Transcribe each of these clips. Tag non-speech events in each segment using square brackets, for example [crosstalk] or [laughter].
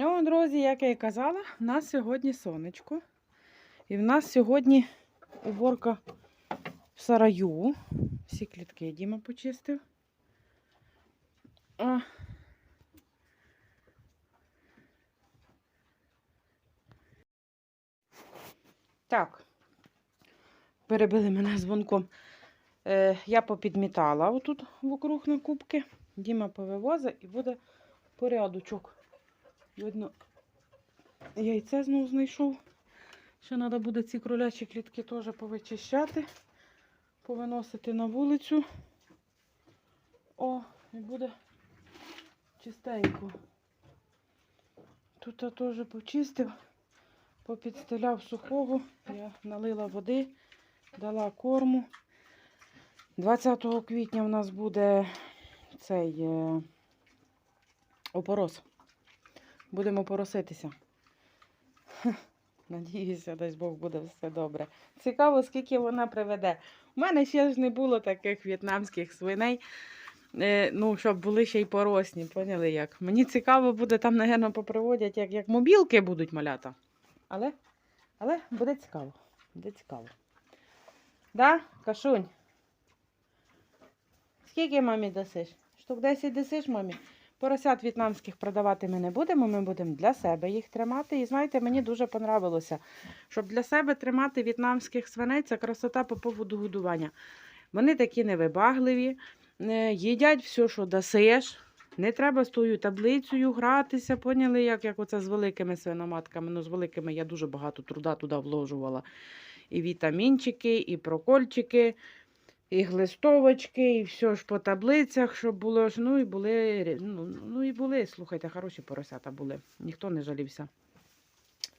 Ну, друзі, як я і казала, в нас сьогодні сонечко. І в нас сьогодні уборка в сараю. Всі клітки Діма почистив. А. Так. Перебили мене дзвонком. Е, я попідмітала отут вокруг на кубки. Діма повивозить і буде порядочок. Видно, яйце знову знайшов. Ще треба буде ці кролячі клітки теж повичищати, повиносити на вулицю. О, і буде чистенько. Тут я теж почистив, попідстеляв сухого. Я налила води, дала корму. 20 квітня у нас буде цей е, опорос. Будемо пороситися. [laughs] Надіюся, дасть Бог буде все добре. Цікаво, скільки вона приведе. У мене ще ж не було таких в'єтнамських свиней, е, ну, щоб були ще й поросні, поняли як? Мені цікаво буде, там, напевно, поприводять, як, як мобілки будуть малята. Але, але буде цікаво. Буде цікаво. Да, Кашунь? Скільки мамі дасиш? Штук 10 дасиш мамі? Поросят в'єтнамських продавати ми не будемо, ми будемо для себе їх тримати. І знаєте, мені дуже понравилося, щоб для себе тримати в'єтнамських свиней це красота по поводу годування. Вони такі невибагливі, їдять все, що дасиш. Не треба з тою таблицею гратися, поняли, як, як оце з великими свиноматками. Ну, з великими я дуже багато труда туди вложувала. І вітамінчики, і прокольчики і глистовочки, і все ж по таблицях, щоб було. ж, Ну і були, ну, ну і були, слухайте, хороші поросята були. Ніхто не жалівся.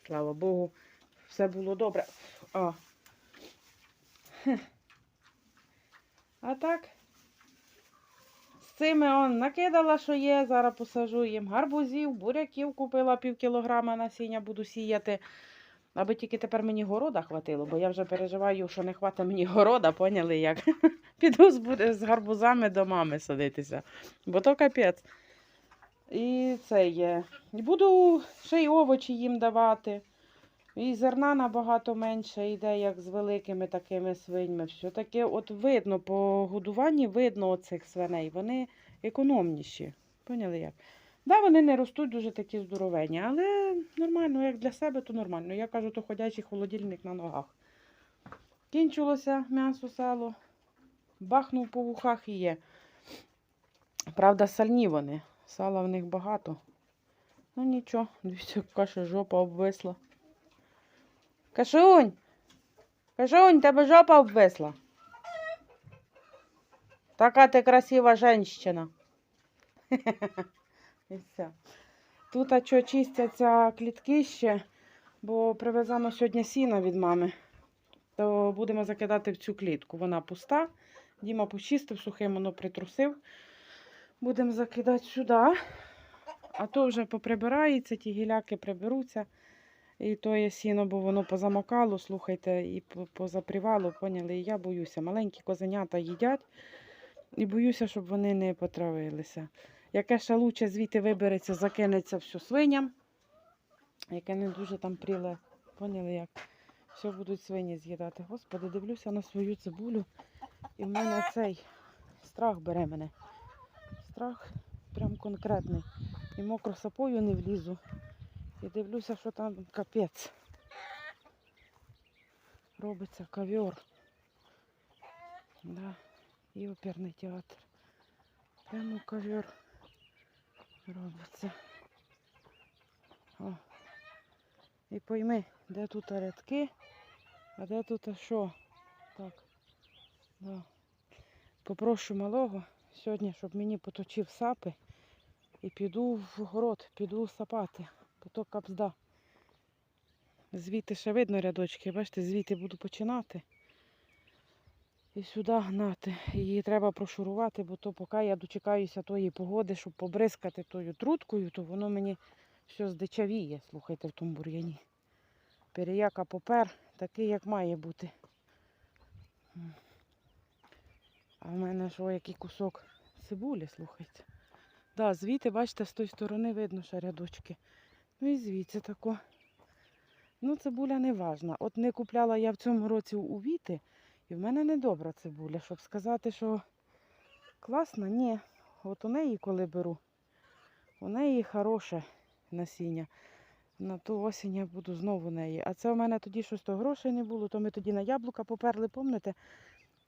Слава Богу, все було добре. О. [laughs] А так. Цими он накидала, що є. Зараз посажу їм гарбузів, буряків купила пів кілограма насіння, буду сіяти. Аби тільки тепер мені города хватило, бо я вже переживаю, що не хватить мені города, поняли як? [laughs] Піду з, бу- з гарбузами до мами садитися. Бо то капець. І це є. І буду ще й овочі їм давати. І зерна набагато менше йде, як з великими такими свиньми. Все таке, от видно, по годуванні видно оцих свиней. Вони економніші. Поняли як? Да, вони не ростуть дуже такі здоровені, але нормально, як для себе, то нормально. Я кажу, то ходячий холодильник на ногах. Кінчилося м'ясо, сало, бахнув по вухах і є. Правда, сальні вони. Сала в них багато. Ну нічого, дивіться, каша жопа обвисла. Кашунь! Кашунь, тебе жопа обвисла. Така ти красива женщина. [laughs] І все. Тут а що чистяться клітки ще, бо привеземо сьогодні сіна від мами. То будемо закидати в цю клітку. Вона пуста. Діма почистив, сухим воно притрусив. Будемо закидати сюди. А то вже поприбирається, ті гіляки приберуться. І то є сіно, бо воно позамокало, слухайте, і позапрівало, поняли. І я боюся. Маленькі козенята їдять. І боюся, щоб вони не потравилися. Яке ще лучше звідти вибереться, закинеться все свиням. Яке не дуже там пріле. Поняли як? Все будуть свині з'їдати. Господи, дивлюся на свою цибулю. І в мене цей страх бере мене. Страх прям конкретний. І мокро сапою не влізу. І дивлюся, що там капець. Робиться ковер. Да. І оперний театр. Прямо ковер робиться. О. І пойми, де тут рядки, а де тут що. Так. Да. Попрошу малого сьогодні, щоб мені поточив сапи і піду в город, піду сапати. Бо то капзда. Звідти ще видно рядочки, бачите, звідти буду починати. І сюди гнати. Її треба прошурувати, бо то поки я дочекаюся тої погоди, щоб побризкати тою труткою, то воно мені все здичавіє, слухайте, в тому бур'яні. Переяка попер такий, як має бути. А в мене що, який кусок цибулі, слухайте. Да, звідти, бачите, з тої сторони видно ще рядочки. Ну і звідси тако. Ну, цибуля не важна. От не купляла я в цьому році у Віти, і в мене недобра цибуля. Щоб сказати, що класна, ні. От у неї, коли беру, у неї хороше насіння. На ту осінь я буду знову неї. А це у мене тоді щось то грошей не було, то ми тоді на яблука поперли, помните?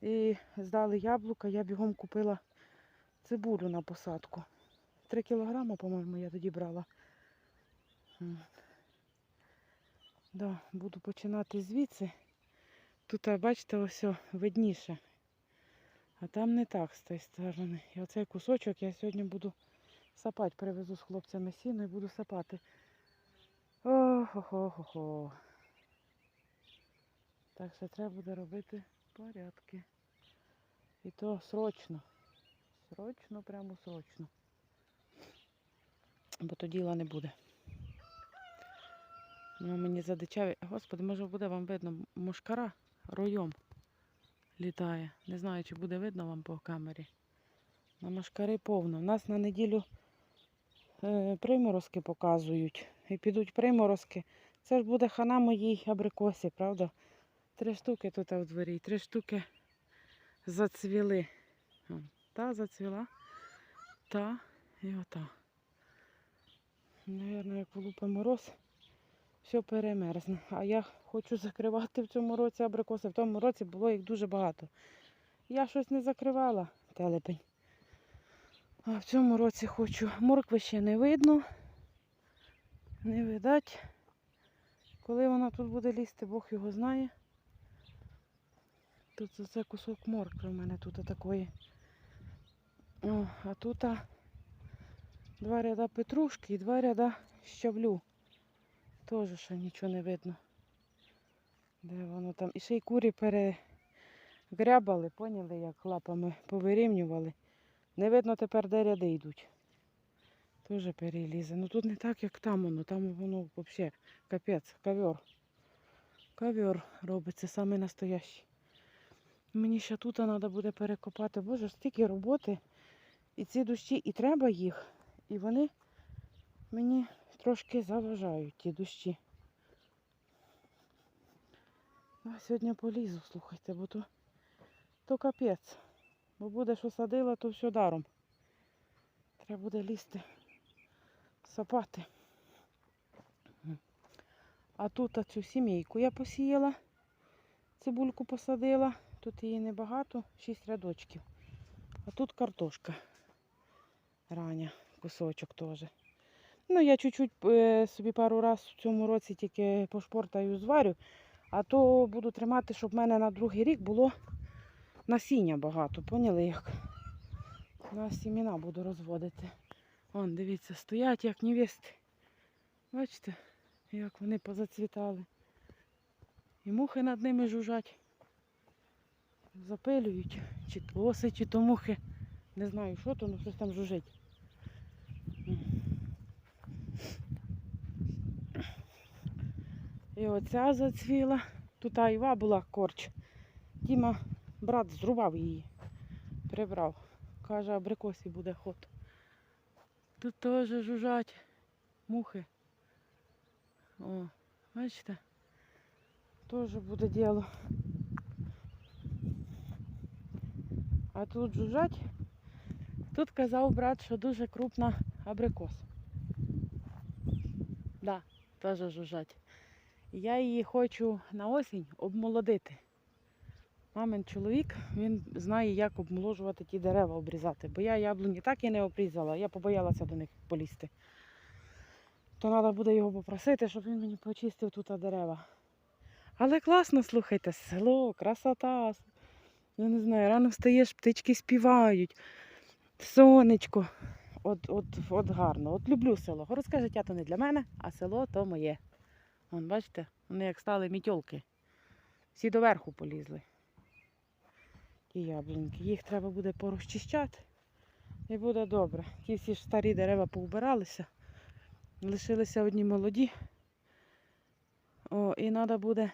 І здали яблука, я бігом купила цибулю на посадку. Три кілограма, по-моєму, я тоді брала. Да, буду починати звідси. Тут, бачите, ось видніше. А там не так з тієї сторони. І оцей кусочок я сьогодні буду сапати. Привезу з хлопцями сіно і буду сапати. Ох-хо-хо-хо. Так що треба буде робити порядки. І то срочно. Срочно, прямо срочно. Бо то діла не буде. Ну, мені задичаві. Господи, може буде вам видно, мошкара роєм літає. Не знаю, чи буде видно вам по камері. На мошкари повно. У нас на неділю е, приморозки показують. І підуть приморозки. Це ж буде хана моїй абрикосі, правда? Три штуки тут в дворі, три штуки зацвіли. Та зацвіла, та і ота. Навірно, як влупе мороз, все перемерзне. А я хочу закривати в цьому році абрикоси. В тому році було їх дуже багато. Я щось не закривала, телепень. А в цьому році хочу. Моркви ще не видно. Не видать. Коли вона тут буде лізти, Бог його знає. Тут це кусок моркви в мене тут такої. О, а тут два ряда петрушки і два ряда щавлю. Теж ще нічого не видно. Де воно там? І ще й курі перегрябали, поняли, як лапами повирівнювали. Не видно тепер, де ряди йдуть. Теж перелізе. Ну тут не так, як там воно. Там воно взагалі капець, ковер. Ковер робиться, саме настоящий. Мені ще тут треба буде перекопати. Боже, стільки роботи. І ці дощі, і треба їх. І вони мені трошки заважають, ті дощі. А сьогодні полізу, слухайте, бо то, то капець. Бо буде, що садила, то все даром. Треба буде лізти, сапати. А тут цю сімейку я посіяла, цибульку посадила. Тут її небагато, 6 рядочків. А тут картошка. Рання, кусочок теж. Ну, я чуть-чуть е, собі пару разів в цьому році тільки пошпортаю зварю, а то буду тримати, щоб в мене на другий рік було насіння багато. Поняли як? На сіміна буду розводити. Вон, дивіться, стоять як невести. Бачите, як вони позацвітали. І мухи над ними жужжать. Запилюють. Чи оси, чи то мухи. Не знаю, що то, але щось там жужить. І оця зацвіла. Тут айва була корч. Діма, брат, зрубав її. Прибрав. Каже, абрикосі буде ход. Тут теж жужжать мухи. О, бачите? Теж буде діло. А тут жужжать. Тут казав брат, що дуже крупна абрикос. Да, теж жужжать. Я її хочу на осінь обмолодити. Мамин чоловік, він знає, як обмоложувати ті дерева, обрізати. Бо я яблуні так і не обрізала, я побоялася до них полізти. То треба буде його попросити, щоб він мені почистив тут дерева. Але класно, слухайте, село, красота. Я не знаю, рано встаєш, птички співають, сонечко. От, от, от гарно. От люблю село. Городське життя то не для мене, а село то моє. Вон, бачите, вони як стали мітьолки. Всі доверху полізли. Ті яблуньки. Їх треба буде порозчищати. І буде добре. Ті всі ж старі дерева поубиралися. Лишилися одні молоді. О, і треба буде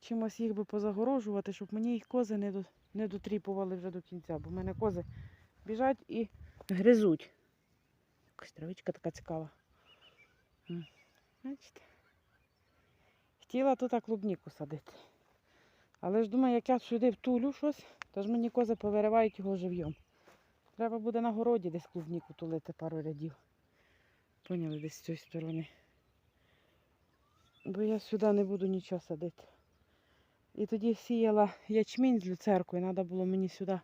чимось їх би позагорожувати, щоб мені їх кози не, до, не дотріпували вже до кінця. Бо в мене кози біжать і гризуть. Якась травичка така цікава. Бачите? Хотіла тут клубніку садити. Але ж думаю, як я сюди втулю щось, то ж мені кози повиривають його жив'єм. Треба буде на городі десь клубніку тулити пару рядів. Поняли, десь з цієї сторони. Бо я сюди не буду нічого садити. І тоді сіяла ячмінь з люцеркою, треба було мені сюди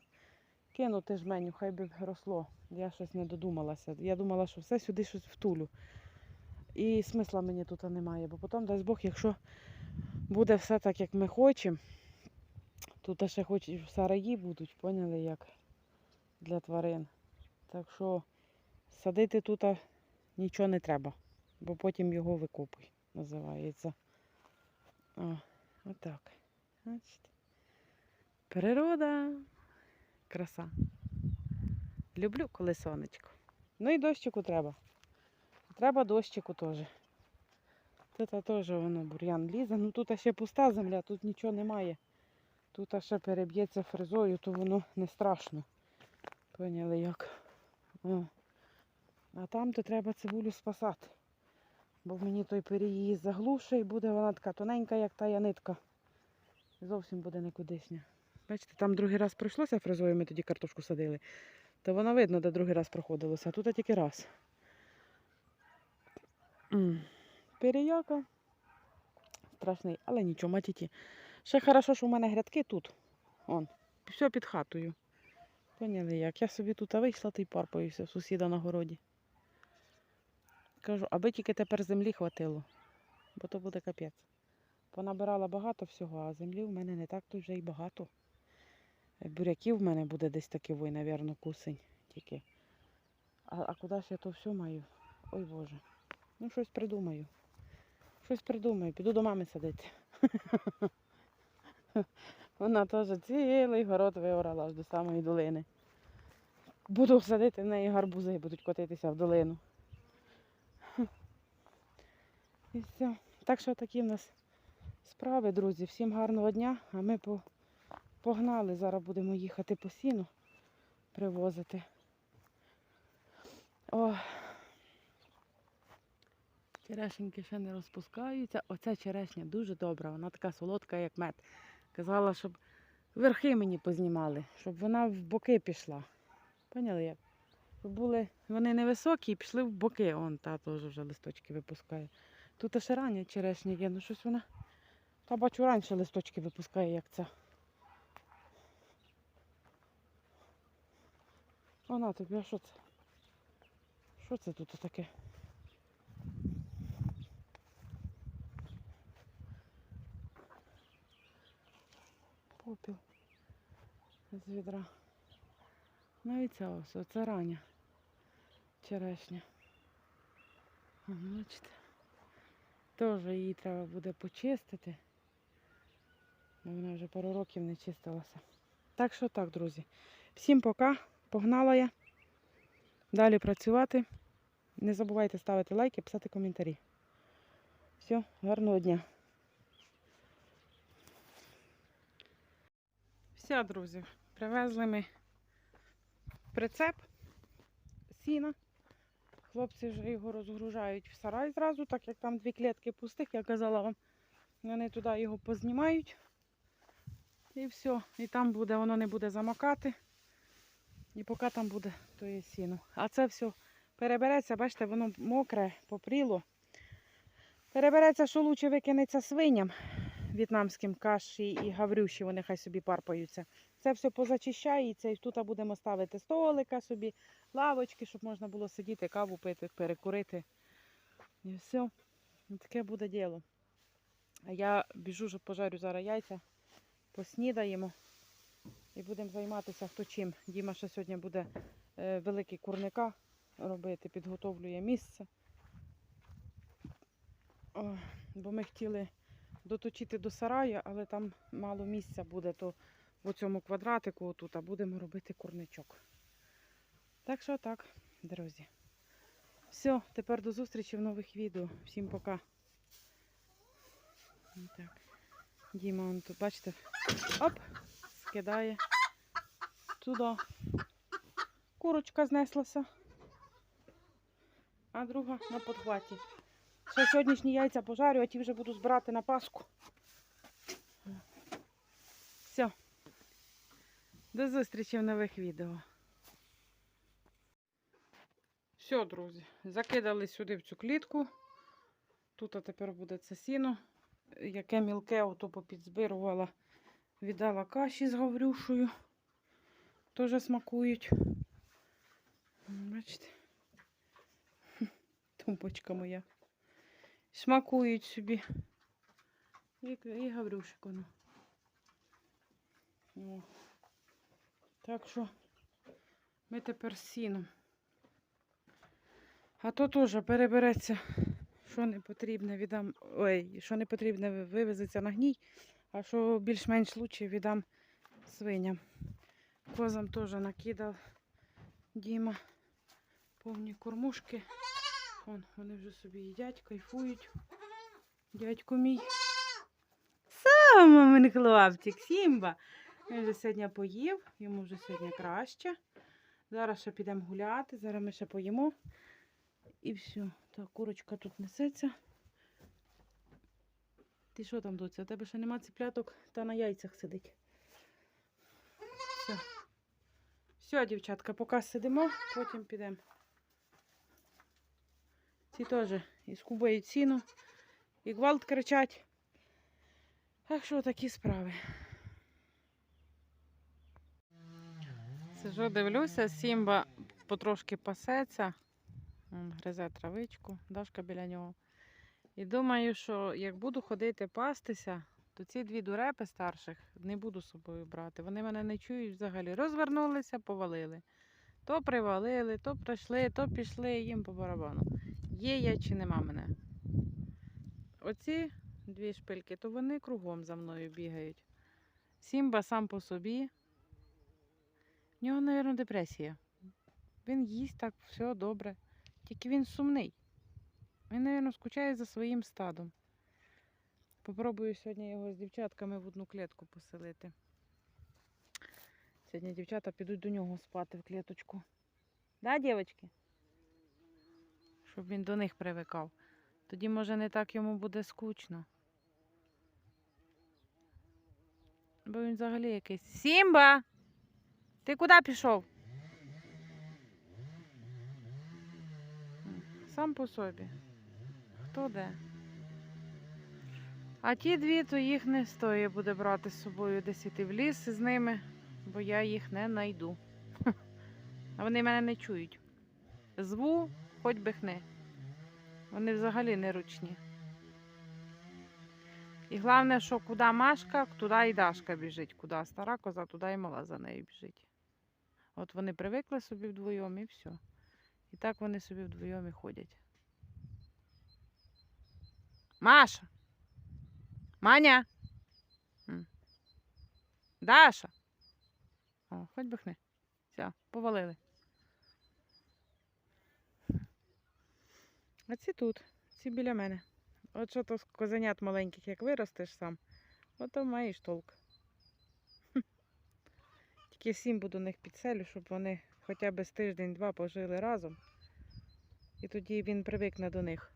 кинути жменю, хай би росло. Я щось не додумалася. Я думала, що все сюди щось втулю. І смисла мені тут немає, бо потім, дасть Бог, якщо буде все так, як ми хочемо, тут ще хоч і сараї будуть, поняли, як для тварин. Так що садити тут нічого не треба, бо потім його викопуй, називається. О, отак. Бачите? Природа, краса. Люблю, коли сонечко. Ну і дощику треба. Треба дощику теж. Тут теж воно бур'ян лізе. Ну тут ще пуста земля, тут нічого немає. Тут ще переб'ється фрезою, то воно не страшно. Поняли як? О. А там то треба цибулю спасати. Бо мені той переїзд заглушить, і буде вона така тоненька, як тая нитка. Зовсім буде никудишня. Бачите, там другий раз пройшлося фрезою, ми тоді картошку садили. То воно видно, де другий раз проходилося, а тут тільки раз. Переяка. Страшний, але нічого, матіті. Ще хорошо, що в мене грядки тут. Он. Все під хатою. Поняли як? Я собі тут вийшла та й парпаюся сусіда на городі. Кажу, аби тільки тепер землі хватило, бо то буде капець. Понабирала багато всього, а землі в мене не так то вже й багато. Буряків в мене буде десь таки вой, навірно, кусень тільки. А, а куди ж я то все маю? Ой Боже. Ну, щось придумаю. Щось придумаю, піду до мами садити. [laughs] Вона теж цілий город виорала аж до самої долини. Буду садити в неї гарбузи будуть котитися в долину. [laughs] І все. Так що такі в нас справи, друзі. Всім гарного дня, а ми по... погнали. Зараз будемо їхати по сіну привозити. О, черешеньки ще не розпускаються. Оця черешня дуже добра, вона така солодка, як мед. Казала, щоб верхи мені познімали, щоб вона в боки пішла. Поняли як? Були вони невисокі і пішли в боки. Он та теж вже листочки випускає. Тут ще рання черешня є, ну щось вона. Та бачу раніше листочки випускає, як ця. Вона тобі, а що це? Що це тут таке? Попіл з відра. Ну і ця ось, оце рання черешня. О, Бачите? Теж її треба буде почистити. Вона вже пару років не чистилася. Так що так, друзі. Всім пока. Погнала я. Далі працювати. Не забувайте ставити лайки, писати коментарі. Все, гарного дня. Все, друзі, привезли ми прицеп сіна. Хлопці вже його розгружають в сарай зразу, так як там дві клітки пустих, я казала вам, вони туди його познімають. І все. І там буде, воно не буде замокати. І поки там буде, то є сіно. А це все перебереться, бачите, воно мокре, попріло. Перебереться, що лучше викинеться свиням в'єтнамським каші і гаврюші, вони хай собі парпаються. Це все позачищається і тут будемо ставити столика собі, лавочки, щоб можна було сидіти, каву пити, перекурити. І все. Таке буде діло. А я біжу, що пожарю зараз яйця, поснідаємо і будемо займатися хто чим. Діма ще сьогодні буде е, великий курника робити, підготовлює місце. О, бо ми хотіли доточити до сараю, але там мало місця буде, то в цьому квадратику тут, а будемо робити курничок. Так що так, друзі. Все, тепер до зустрічі в нових відео. Всім пока. Так. Діма, он тут, бачите, оп, скидає туди. Курочка знеслася, а друга на подхваті. Ще сьогоднішні яйця пожарю, а ті вже буду збирати на Пасху. Все. До зустрічі в нових відео. Все, друзі, закидали сюди в цю клітку. Тут тепер буде це сіно, яке мілке ото попідзбирувала. Віддала каші з гаврюшею. Теж смакують. Бачите? Тумбочка моя. Смакують собі. І, і гаврюшик воно. О. Так що ми тепер сіном. А то теж перебереться, що не потрібне, віддам. Ой, що не потрібне, вивезеться на гній, а що більш-менш лучше віддам свиням. Козам теж накидав Діма повні кормушки. Вон, вони вже собі їдять, кайфують. Дядько мій. Сама мене хлопчик, Сімба. Він вже сьогодні поїв, йому вже сьогодні краще. Зараз ще підемо гуляти, зараз ми ще поїмо. І все. Так, курочка тут несеться. Ти що там, доця? У тебе ще нема ціпляток та на яйцях сидить. Все. Все, дівчатка, поки сидимо, потім підемо. Ці теж і скубають сіно, і гвалт кричать. Так що такі справи. Сижу, дивлюся, Сімба потрошки пасеться. Гризе травичку, дашка біля нього. І думаю, що як буду ходити пастися, то ці дві дурепи старших не буду з собою брати. Вони мене не чують взагалі. Розвернулися, повалили. То привалили, то прийшли, то пішли їм по барабану. Є я чи нема мене. Оці дві шпильки, то вони кругом за мною бігають. Сімба сам по собі. В нього, мабуть, депресія. Він їсть так, все добре. Тільки він сумний. Він, мабуть, скучає за своїм стадом. Попробую сьогодні його з дівчатками в одну клітку поселити. Сьогодні дівчата підуть до нього спати в кліточку. Да, дівчатки? Щоб він до них привикав. Тоді, може, не так йому буде скучно. Бо він взагалі якийсь. Сімба! Ти куди пішов? Сам по собі. Хто де? А ті дві, то їх не стоїть буде брати з собою десь іти в ліс з ними, бо я їх не найду. [laughs] А вони мене не чують. Зву, хоч би хни. Вони взагалі не ручні. І головне, що куди Машка, туди і Дашка біжить. Куди стара коза, туди і мала за нею біжить. От вони привикли собі вдвоєм і все. І так вони собі вдвоєм і ходять. Маша! Маня! Даша! О, хоч би хни. Все, повалили. А ці тут, ці біля мене. От що то з козенят маленьких, як виростеш сам, от то маєш толк. [laughs] Тільки сім буду них підселю, щоб вони хоча б з тиждень-два пожили разом. І тоді він привикне до них.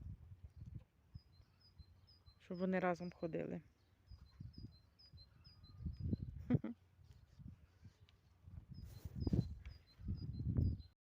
Щоб вони разом ходили.